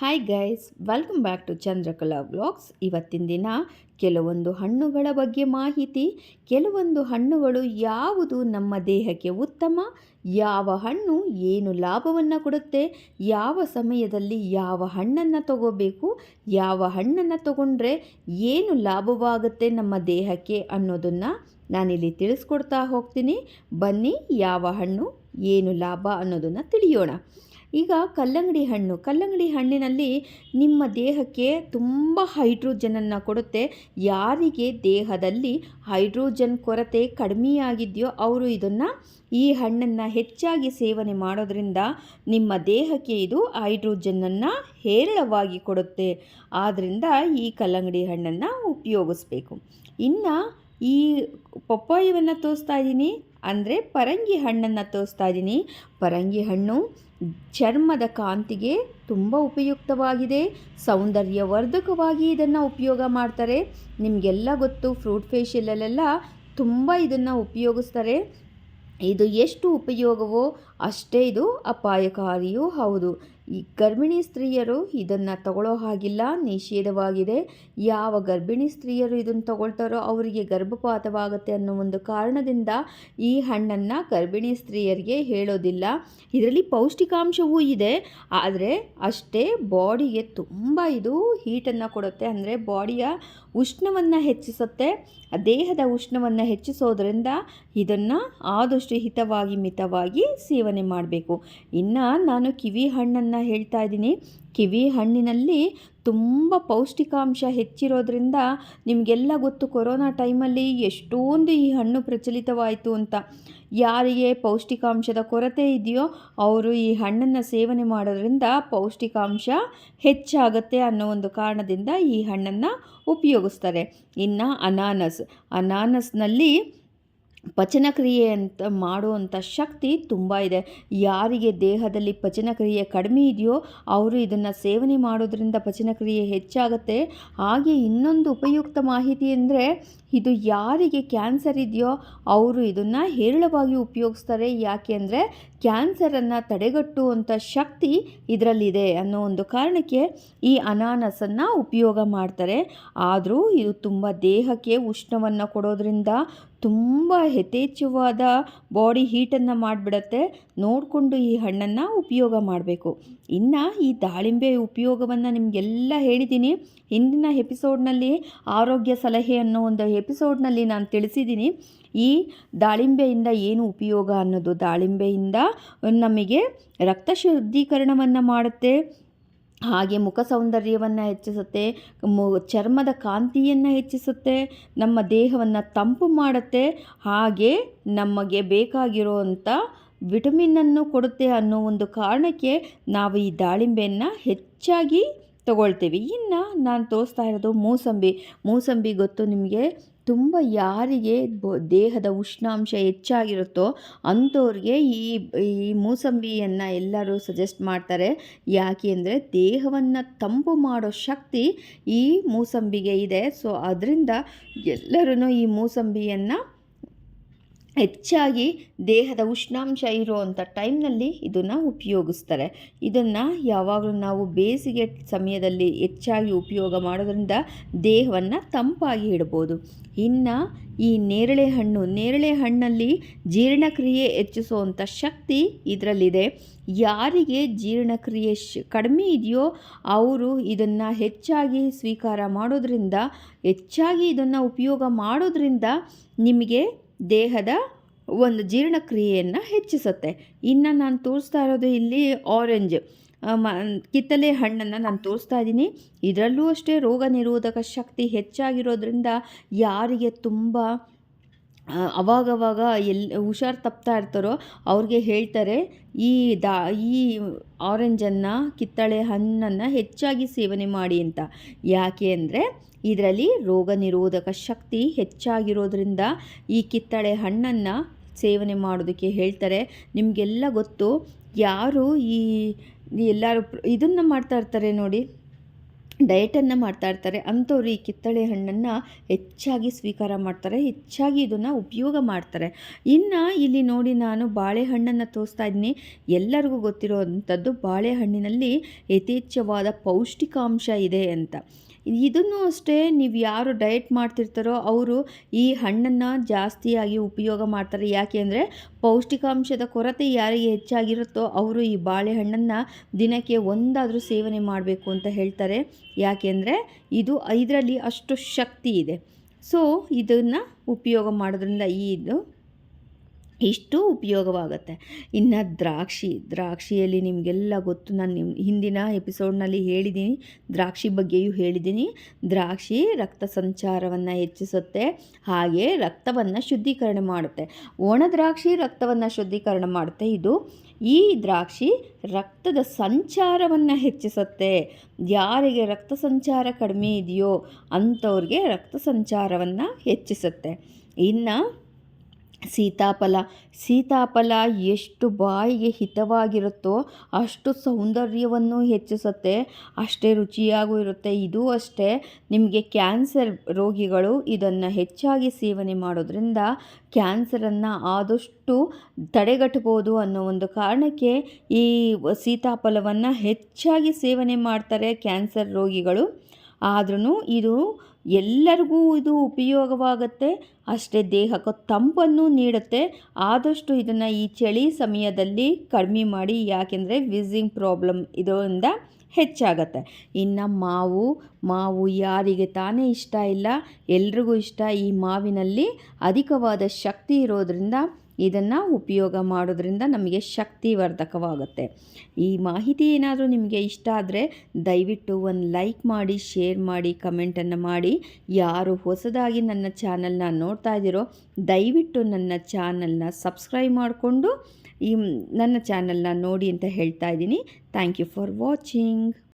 Hi guys welcome back to Chandrakala vlogs ಇವತ್ತಿನ ದಿನ ಕೆಲವೊಂದು ಹಣ್ಣುಗಳ ಬಗ್ಗೆ ಮಾಹಿತಿ, ಕೆಲವೊಂದು ಹಣ್ಣುಗಳು ಯಾವುದು ನಮ್ಮ ದೇಹಕ್ಕೆ ಉತ್ತಮ, ಯಾವ ಹಣ್ಣು ಏನು ಲಾಭವನ್ನು ಕೊಡುತ್ತೆ, ಯಾವ ಸಮಯದಲ್ಲಿ ಯಾವ ಹಣ್ಣನ್ನು ತಗೋಬೇಕು, ಯಾವ ಹಣ್ಣನ್ನು ತಗೊಂಡ್ರೆ ಏನು ಲಾಭವಾಗುತ್ತೆ ನಮ್ಮ ದೇಹಕ್ಕೆ ಅನ್ನೋದನ್ನು ನಾನಿಲ್ಲಿ ತಿಳಿಸ್ಕೊಡ್ತಾ ಹೋಗ್ತೀನಿ. ಬನ್ನಿ, ಯಾವ ಹಣ್ಣು ಏನು ಲಾಭ ಅನ್ನೋದನ್ನು ತಿಳಿಯೋಣ. ಈಗ ಕಲ್ಲಂಗಡಿ ಹಣ್ಣು. ಕಲ್ಲಂಗಡಿ ಹಣ್ಣಿನಲ್ಲಿ ನಿಮ್ಮ ದೇಹಕ್ಕೆ ತುಂಬ ಹೈಡ್ರೋಜನನ್ನು ಕೊಡುತ್ತೆ. ಯಾರಿಗೆ ದೇಹದಲ್ಲಿ ಹೈಡ್ರೋಜನ್ ಕೊರತೆ ಕಡಿಮೆಯಾಗಿದೆಯೋ ಅವರು ಇದನ್ನು ಈ ಹಣ್ಣನ್ನು ಹೆಚ್ಚಾಗಿ ಸೇವನೆ ಮಾಡೋದ್ರಿಂದ ನಿಮ್ಮ ದೇಹಕ್ಕೆ ಇದು ಹೈಡ್ರೋಜನ್ನನ್ನು ಹೇರಳವಾಗಿ ಕೊಡುತ್ತೆ. ಆದ್ದರಿಂದ ಈ ಕಲ್ಲಂಗಡಿ ಹಣ್ಣನ್ನು ಉಪಯೋಗಿಸ್ಬೇಕು. ಇನ್ನು ಈ ಪಪ್ಪಾಯವನ್ನು ತೋರಿಸ್ತಾ ಇದ್ದೀನಿ. ಅಂದರೆ ಪರಂಗಿ ಹಣ್ಣನ್ನು ತೋರಿಸ್ತಾ ಇದ್ದೀನಿ ಪರಂಗಿ ಹಣ್ಣು ಚರ್ಮದ ಕಾಂತಿಗೆ ತುಂಬ ಉಪಯುಕ್ತವಾಗಿದೆ. ಸೌಂದರ್ಯವರ್ಧಕವಾಗಿ ಇದನ್ನು ಉಪಯೋಗ ಮಾಡ್ತಾರೆ. ನಿಮಗೆಲ್ಲ ಗೊತ್ತು ಫ್ರೂಟ್ ಫೇಶಿಯಲಲ್ಲೆಲ್ಲ ತುಂಬ ಇದನ್ನು ಉಪಯೋಗಿಸ್ತಾರೆ. ಇದು ಎಷ್ಟು ಉಪಯೋಗವೋ ಅಷ್ಟೇ ಇದು ಅಪಾಯಕಾರಿಯೂ ಹೌದು. ಈ ಗರ್ಭಿಣಿ ಸ್ತ್ರೀಯರು ಇದನ್ನು ತಗೊಳ್ಳೋ ಹಾಗಿಲ್ಲ, ನಿಷೇಧವಾಗಿದೆ. ಯಾವ ಗರ್ಭಿಣಿ ಸ್ತ್ರೀಯರು ಇದನ್ನು ತಗೊಳ್ತಾರೋ ಅವರಿಗೆ ಗರ್ಭಪಾತವಾಗುತ್ತೆ ಅನ್ನೋ ಒಂದು ಕಾರಣದಿಂದ ಈ ಹಣ್ಣನ್ನು ಗರ್ಭಿಣಿ ಸ್ತ್ರೀಯರಿಗೆ ಹೇಳೋದಿಲ್ಲ. ಇದರಲ್ಲಿ ಪೌಷ್ಟಿಕಾಂಶವೂ ಇದೆ, ಆದರೆ ಅಷ್ಟೇ ಬಾಡಿಗೆ ತುಂಬ ಇದು ಹೀಟನ್ನು ಕೊಡುತ್ತೆ. ಅಂದರೆ ಬಾಡಿಯ ಉಷ್ಣವನ್ನು ಹೆಚ್ಚಿಸುತ್ತೆ. ದೇಹದ ಉಷ್ಣವನ್ನು ಹೆಚ್ಚಿಸೋದ್ರಿಂದ ಇದನ್ನು ಆದಷ್ಟು ಹಿತವಾಗಿ ಮಿತವಾಗಿ ಸೇವನೆ ಮಾಡಬೇಕು. ಇನ್ನು ನಾನು ಕಿವಿ ಹಣ್ಣನ್ನು ಹೇಳ್ತಾ ಇದ್ದೀನಿ. ಕಿವಿ ಹಣ್ಣಿನಲ್ಲಿ ತುಂಬ ಪೌಷ್ಟಿಕಾಂಶ ಹೆಚ್ಚಿರೋದ್ರಿಂದ ನಿಮಗೆಲ್ಲ ಗೊತ್ತು ಕೊರೋನಾ ಟೈಮಲ್ಲಿ ಎಷ್ಟೊಂದು ಈ ಹಣ್ಣು ಪ್ರಚಲಿತವಾಯಿತು ಅಂತ. ಯಾರಿಗೆ ಪೌಷ್ಟಿಕಾಂಶದ ಕೊರತೆ ಇದೆಯೋ ಅವರು ಈ ಹಣ್ಣನ್ನು ಸೇವನೆ ಮಾಡೋದ್ರಿಂದ ಪೌಷ್ಟಿಕಾಂಶ ಹೆಚ್ಚಾಗುತ್ತೆ ಅನ್ನೋ ಒಂದು ಕಾರಣದಿಂದ ಈ ಹಣ್ಣನ್ನು ಉಪಯೋಗಿಸ್ತಾರೆ. ಇನ್ನು ಅನಾನಸ್. ಅನಾನಸ್ನಲ್ಲಿ ಪಚನಕ್ರಿಯೆ ಅಂತ ಮಾಡುವಂಥ ಶಕ್ತಿ ತುಂಬ ಇದೆ. ಯಾರಿಗೆ ದೇಹದಲ್ಲಿ ಪಚನಕ್ರಿಯೆ ಕಡಿಮೆ ಇದೆಯೋ ಅವರು ಇದನ್ನು ಸೇವನೆ ಮಾಡೋದರಿಂದ ಪಚನಕ್ರಿಯೆ ಹೆಚ್ಚಾಗುತ್ತೆ. ಹಾಗೆ ಇನ್ನೊಂದು ಉಪಯುಕ್ತ ಮಾಹಿತಿ ಅಂದರೆ ಇದು ಯಾರಿಗೆ ಕ್ಯಾನ್ಸರ್ ಇದೆಯೋ ಅವರು ಇದನ್ನು ಹೇರಳವಾಗಿ ಉಪಯೋಗಿಸ್ತಾರೆ. ಯಾಕೆ ಅಂದರೆ ಕ್ಯಾನ್ಸರನ್ನು ತಡೆಗಟ್ಟುವಂಥ ಶಕ್ತಿ ಇದರಲ್ಲಿದೆ ಅನ್ನೋ ಒಂದು ಕಾರಣಕ್ಕೆ ಈ ಅನಾನಸನ್ನು ಉಪಯೋಗ ಮಾಡ್ತಾರೆ. ಆದರೂ ಇದು ತುಂಬ ದೇಹಕ್ಕೆ ಉಷ್ಣವನ್ನು ಕೊಡೋದ್ರಿಂದ ತುಂಬ ಯಥೇಚ್ಛವಾದ ಬಾಡಿ ಹೀಟನ್ನು ಮಾಡಿಬಿಡತ್ತೆ. ನೋಡಿಕೊಂಡು ಈ ಹಣ್ಣನ್ನು ಉಪಯೋಗ ಮಾಡಬೇಕು. ಇನ್ನು ಈ ದಾಳಿಂಬೆ ಉಪಯೋಗವನ್ನು ನಿಮಗೆಲ್ಲ ಹೇಳಿದ್ದೀನಿ ಹಿಂದಿನ ಎಪಿಸೋಡ್ನಲ್ಲಿ ಆರೋಗ್ಯ ಸಲಹೆ ಅನ್ನೋ ಒಂದು ಎಪಿಸೋಡ್ನಲ್ಲಿ ನಾನು ತಿಳಿಸಿದ್ದೀನಿ ಈ ದಾಳಿಂಬೆಯಿಂದ ಏನು ಉಪಯೋಗ ಅನ್ನೋದು? ದಾಳಿಂಬೆಯಿಂದ ನಮಗೆ ರಕ್ತ ಶುದ್ಧೀಕರಣವನ್ನು ಮಾಡುತ್ತೆ, ಹಾಗೆ ಮುಖ ಸೌಂದರ್ಯವನ್ನು ಹೆಚ್ಚಿಸುತ್ತೆ ಚರ್ಮದ ಕಾಂತಿಯನ್ನು ಹೆಚ್ಚಿಸುತ್ತೆ, ನಮ್ಮ ದೇಹವನ್ನು ತಂಪು ಮಾಡುತ್ತೆ, ಹಾಗೆ ನಮಗೆ ಬೇಕಾಗಿರುವಂಥ ವಿಟಮಿನನ್ನು ಕೊಡುತ್ತೆ ಅನ್ನೋ ಒಂದು ಕಾರಣಕ್ಕೆ ನಾವು ಈ ದಾಳಿಂಬೆಯನ್ನು ಹೆಚ್ಚಾಗಿ ತಗೊಳ್ತೀವಿ. ಇನ್ನು ನಾನು ತೋರಿಸ್ತಾ ಇರೋದು ಮೂಸಂಬಿ. ಮೂಸಂಬಿ ಗೊತ್ತು ನಿಮಗೆ ತುಂಬ ಯಾರಿಗೆ ದೇಹದ ಉಷ್ಣಾಂಶ ಹೆಚ್ಚಾಗಿರುತ್ತೋ ಅಂಥವ್ರಿಗೆ ಈ ಈ ಮೂಸಂಬಿಯನ್ನು ಎಲ್ಲರೂ ಸಜೆಸ್ಟ್ ಮಾಡ್ತಾರೆ. ಯಾಕೆ ಅಂದರೆ ದೇಹವನ್ನು ತಂಪು ಮಾಡೋ ಶಕ್ತಿ ಈ ಮೂಸಂಬಿಗೆ ಇದೆ. ಸೊ ಅದರಿಂದ ಎಲ್ಲರೂ ಈ ಮೂಸಂಬಿಯನ್ನು ಹೆಚ್ಚಾಗಿ ದೇಹದ ಉಷ್ಣಾಂಶ ಇರುವಂಥ ಟೈಮ್ನಲ್ಲಿ ಇದನ್ನು ಉಪಯೋಗಿಸ್ತಾರೆ. ಇದನ್ನು ಯಾವಾಗಲೂ ನಾವು ಬೇಸಿಗೆ ಸಮಯದಲ್ಲಿ ಹೆಚ್ಚಾಗಿ ಉಪಯೋಗ ಮಾಡೋದ್ರಿಂದ ದೇಹವನ್ನು ತಂಪಾಗಿ ಇಡ್ಬೋದು. ಇನ್ನು ಈ ನೇರಳೆ ಹಣ್ಣು, ನೇರಳೆ ಹಣ್ಣಲ್ಲಿ ಜೀರ್ಣಕ್ರಿಯೆ ಹೆಚ್ಚಿಸುವಂಥ ಶಕ್ತಿ ಇದರಲ್ಲಿದೆ. ಯಾರಿಗೆ ಜೀರ್ಣಕ್ರಿಯೆ ಶ್ ಕಡಿಮೆ ಇದೆಯೋ ಅವರು ಇದನ್ನು ಹೆಚ್ಚಾಗಿ ಸ್ವೀಕಾರ ಮಾಡೋದ್ರಿಂದ, ಹೆಚ್ಚಾಗಿ ಇದನ್ನು ಉಪಯೋಗ ಮಾಡೋದ್ರಿಂದ ನಿಮಗೆ ದೇಹದ ಒಂದು ಜೀರ್ಣಕ್ರಿಯೆಯನ್ನು ಹೆಚ್ಚಿಸುತ್ತೆ. ಇನ್ನು ನಾನು ತೋರಿಸ್ತಾ ಇರೋದು ಇಲ್ಲಿ ಆರೆಂಜ್ ಮ, ಕಿತ್ತಲೆ ಹಣ್ಣನ್ನು ನಾನು ತೋರಿಸ್ತಾ ಇದ್ದೀನಿ ಇದರಲ್ಲೂ ಅಷ್ಟೇ ರೋಗ ನಿರೋಧಕ ಶಕ್ತಿ ಹೆಚ್ಚಾಗಿರೋದ್ರಿಂದ ಯಾರಿಗೆ ತುಂಬ ಅವಾಗವಾಗ ಎಲ್ಲಿ ಹುಷಾರು ತಪ್ತಾ ಇರ್ತಾರೋ ಅವ್ರಿಗೆ ಹೇಳ್ತಾರೆ, ಈ ದಾ, ಈ ಆರೆಂಜನ್ನು ಕಿತ್ತಳೆ ಹಣ್ಣನ್ನು ಹೆಚ್ಚಾಗಿ ಸೇವನೆ ಮಾಡಿ ಅಂತ. ಯಾಕೆ ಅಂದರೆ ಇದರಲ್ಲಿ ರೋಗ ನಿರೋಧಕ ಶಕ್ತಿ ಹೆಚ್ಚಾಗಿರೋದ್ರಿಂದ ಈ ಕಿತ್ತಳೆ ಹಣ್ಣನ್ನು ಸೇವನೆ ಮಾಡೋದಕ್ಕೆ ಹೇಳ್ತಾರೆ. ನಿಮಗೆಲ್ಲ ಗೊತ್ತು, ಯಾರು ಈ ಎಲ್ಲರೂ ಇದನ್ನು ಮಾಡ್ತಾ ಇರ್ತಾರೆ ನೋಡಿ. ಡಯಟನ್ನು ಮಾಡ್ತಾ ಇರ್ತಾರೆ. ಅಂಥವ್ರು ಈ ಕಿತ್ತಳೆ ಹಣ್ಣನ್ನು ಹೆಚ್ಚಾಗಿ ಸ್ವೀಕಾರ ಮಾಡ್ತಾರೆ, ಹೆಚ್ಚಾಗಿ ಇದನ್ನು ಉಪಯೋಗ ಮಾಡ್ತಾರೆ. ಇನ್ನು ಇಲ್ಲಿ ನೋಡಿ ನಾನು ಬಾಳೆಹಣ್ಣನ್ನು ತೋರಿಸ್ತಾ ಇದ್ದೀನಿ. ಎಲ್ಲರಿಗೂ ಗೊತ್ತಿರೋವಂಥದ್ದು ಬಾಳೆಹಣ್ಣಿನಲ್ಲಿ ಯಥೇಚ್ಛವಾದ ಪೌಷ್ಟಿಕಾಂಶ ಇದೆ ಅಂತ. ಇದನ್ನು ಅಷ್ಟೇ ನೀವು ಯಾರು ಡಯಟ್ ಮಾಡ್ತಿರ್ತಾರೋ ಅವರು ಈ ಹಣ್ಣನ್ನು ಜಾಸ್ತಿಯಾಗಿ ಉಪಯೋಗ ಮಾಡ್ತಾರೆ. ಯಾಕೆ ಅಂದರೆ ಪೌಷ್ಟಿಕಾಂಶದ ಕೊರತೆ ಯಾರಿಗೆ ಹೆಚ್ಚಾಗಿರುತ್ತೋ ಅವರು ಈ ಬಾಳೆಹಣ್ಣನ್ನು ದಿನಕ್ಕೆ ಒಂದಾದರೂ ಸೇವನೆ ಮಾಡಬೇಕು ಅಂತ ಹೇಳ್ತಾರೆ. ಯಾಕೆಂದರೆ ಇದು ಇದರಲ್ಲಿ ಅಷ್ಟು ಶಕ್ತಿ ಇದೆ. ಸೊ ಇದನ್ನು ಉಪಯೋಗ ಮಾಡೋದ್ರಿಂದ ಈ ಇದು ಇಷ್ಟು ಉಪಯೋಗವಾಗುತ್ತೆ. ಇನ್ನು ದ್ರಾಕ್ಷಿ, ದ್ರಾಕ್ಷಿಯಲ್ಲಿ ನಿಮಗೆಲ್ಲ ಗೊತ್ತು, ನಾನು ನಿಮ್ಮ ಹಿಂದಿನ ಎಪಿಸೋಡ್ನಲ್ಲಿ ಹೇಳಿದ್ದೀನಿ ದ್ರಾಕ್ಷಿ ಬಗ್ಗೆಯೂ ಹೇಳಿದ್ದೀನಿ ದ್ರಾಕ್ಷಿ ರಕ್ತ ಸಂಚಾರವನ್ನು ಹೆಚ್ಚಿಸುತ್ತೆ, ಹಾಗೆ ರಕ್ತವನ್ನು ಶುದ್ಧೀಕರಣ ಮಾಡುತ್ತೆ. ಒಣ ದ್ರಾಕ್ಷಿ ರಕ್ತವನ್ನು ಶುದ್ಧೀಕರಣ ಮಾಡುತ್ತೆ. ಇದು ಈ ದ್ರಾಕ್ಷಿ ರಕ್ತದ ಸಂಚಾರವನ್ನು ಹೆಚ್ಚಿಸುತ್ತೆ. ಯಾರಿಗೆ ರಕ್ತ ಸಂಚಾರ ಕಡಿಮೆ ಇದೆಯೋ ಅಂಥವ್ರಿಗೆ ರಕ್ತ ಸಂಚಾರವನ್ನು ಹೆಚ್ಚಿಸುತ್ತೆ. ಇನ್ನು ಸೀತಾಫಲ. ಸೀತಾಫಲ ಎಷ್ಟು ಬಾಯಿಗೆ ಹಿತವಾಗಿರುತ್ತೋ ಅಷ್ಟು ಸೌಂದರ್ಯವನ್ನು ಹೆಚ್ಚಿಸುತ್ತೆ. ಅಷ್ಟೇ ರುಚಿಯಾಗೂ ಇರುತ್ತೆ. ಇದು ಅಷ್ಟೇ. ನಿಮಗೆ ಕ್ಯಾನ್ಸರ್ ರೋಗಿಗಳು ಇದನ್ನು ಹೆಚ್ಚಾಗಿ ಸೇವನೆ ಮಾಡೋದ್ರಿಂದ ಕ್ಯಾನ್ಸರನ್ನು ಆದಷ್ಟು ತಡೆಗಟ್ಟಬೋದು ಅನ್ನೋ ಒಂದು ಕಾರಣಕ್ಕೆ ಈ ಸೀತಾಫಲವನ್ನು ಹೆಚ್ಚಾಗಿ ಸೇವನೆ ಮಾಡ್ತಾರೆ ಕ್ಯಾನ್ಸರ್ ರೋಗಿಗಳು. ಆದ್ರೂ ಇದು ಎಲ್ಲರಿಗೂ ಇದು ಉಪಯೋಗವಾಗುತ್ತೆ. ಅಷ್ಟೇ ದೇಹಕ್ಕೆ ತಂಪನ್ನು ನೀಡುತ್ತೆ. ಆದಷ್ಟು ಇದನ್ನು ಈ ಚಳಿ ಸಮಯದಲ್ಲಿ ಕಡಿಮೆ ಮಾಡಿ, ಯಾಕೆಂದರೆ ವಿಸಿಂಗ್ ಪ್ರಾಬ್ಲಮ್ ಇದರಿಂದ ಹೆಚ್ಚಾಗತ್ತೆ. ಇನ್ನು ಮಾವು ಮಾವು ಯಾರಿಗೆ ತಾನೇ ಇಷ್ಟ ಇಲ್ಲ, ಎಲ್ರಿಗೂ ಇಷ್ಟ ಈ ಮಾವಿನಲ್ಲಿ ಅಧಿಕವಾದ ಶಕ್ತಿ ಇರೋದರಿಂದ ಇದನ್ನು ಉಪಯೋಗ ಮಾಡೋದ್ರಿಂದ ನಮಗೆ ಶಕ್ತಿವರ್ಧಕವಾಗುತ್ತೆ. ಈ ಮಾಹಿತಿ ಏನಾದರೂ ನಿಮಗೆ ಇಷ್ಟ ಆದರೆ ದಯವಿಟ್ಟು ಒಂದು ಲೈಕ್ ಮಾಡಿ, ಶೇರ್ ಮಾಡಿ ಕಮೆಂಟನ್ನು ಮಾಡಿ. ಯಾರು ಹೊಸದಾಗಿ ನನ್ನ ಚಾನಲ್ನ ನೋಡ್ತಾ ಇದ್ದೀರೋ, ದಯವಿಟ್ಟು ನನ್ನ ಚಾನಲ್ನ ಸಬ್ಸ್ಕ್ರೈಬ್ ಮಾಡಿಕೊಂಡು ಈ ನನ್ನ ಚಾನಲ್ನ ನೋಡಿ ಅಂತ ಹೇಳ್ತಾ ಇದ್ದೀನಿ. Thank you for watching.